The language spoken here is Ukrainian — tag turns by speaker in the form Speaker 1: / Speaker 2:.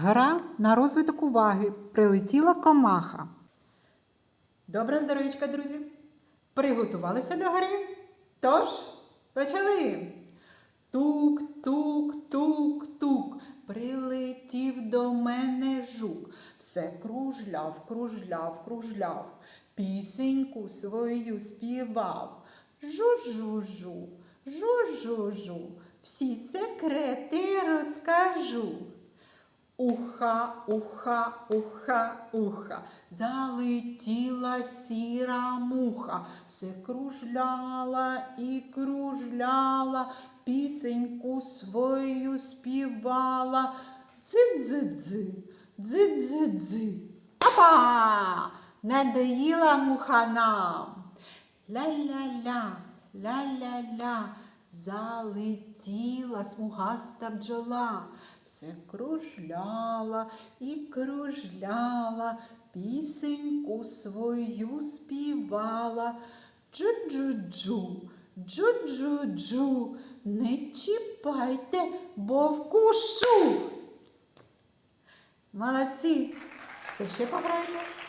Speaker 1: Гра на розвиток уваги. Прилетіла комаха. Добре здоровічка, друзі. Приготувалися до гри? Тож, почали. Тук, тук, тук, тук. Прилетів до мене жук. Все кружляв, кружляв, кружляв. Пісеньку свою співав. Жу-жу-жу, жу-жу-жу. Всі секрети розкажу. Уха, уха, уха, уха, залетіла сіра муха, все кружляла і кружляла, пісеньку свою співала. Дзи-дзи-дзи. Апа! Не доїла муха нам. Ля-ля-ля, ля-ля-ля, залетіла смугаста бджола, все кружляла і кружляла, пісеньку свою співала. Джу-джу-джу, джу-джу-джу, не чіпайте, бо вкушу. Молодці! Ти ще пограєте?